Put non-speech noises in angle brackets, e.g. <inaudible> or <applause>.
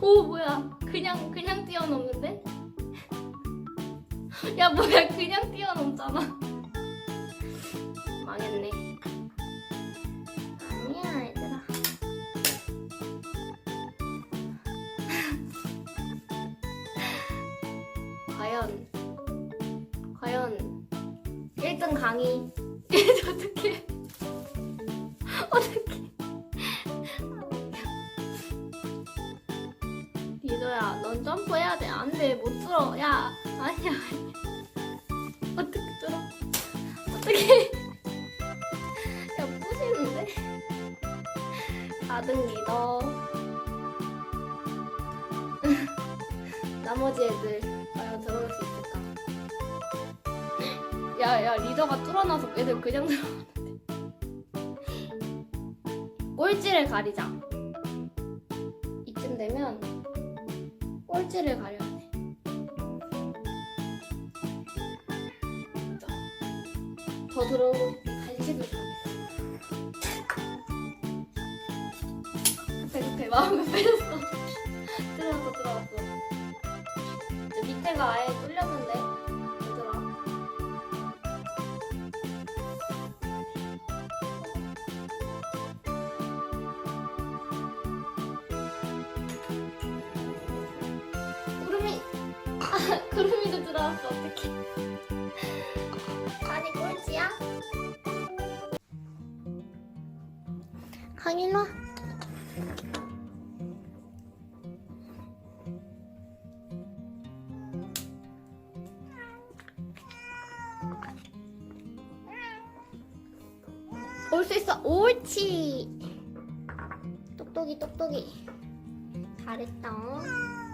오 뭐야. 그냥 그냥 뛰어넘는데? 야 뭐야. 그냥 뛰어넘잖아. 망했네. 아니야 얘들아. 과연 과연 1등 강의. <laughs> 어떻게 리더야 넌 점프해야 돼. 안 돼. 못 들어. 야 아니야 어떻게 들어? 어떻게? 야 부시는데? 4등 리더 <laughs> 나머지 애들 과연 들어올 수 있을까? 야 야 리더가 뚫어놔서 애들 그냥 들어가는데 꼴찌를 가리자. 이쯤 되면 꼴찌를 가려야 돼더 들어오고 간식을 가겠어 급해 급해 마음 급해졌어. 들어왔어 들어왔어 이제 밑에가 아예 <laughs> 구름이도 들어왔어 어떡해. 아니 꼴찌야? 강일로 와올수 있어. 옳지. 똑똑이 똑똑이. 잘했다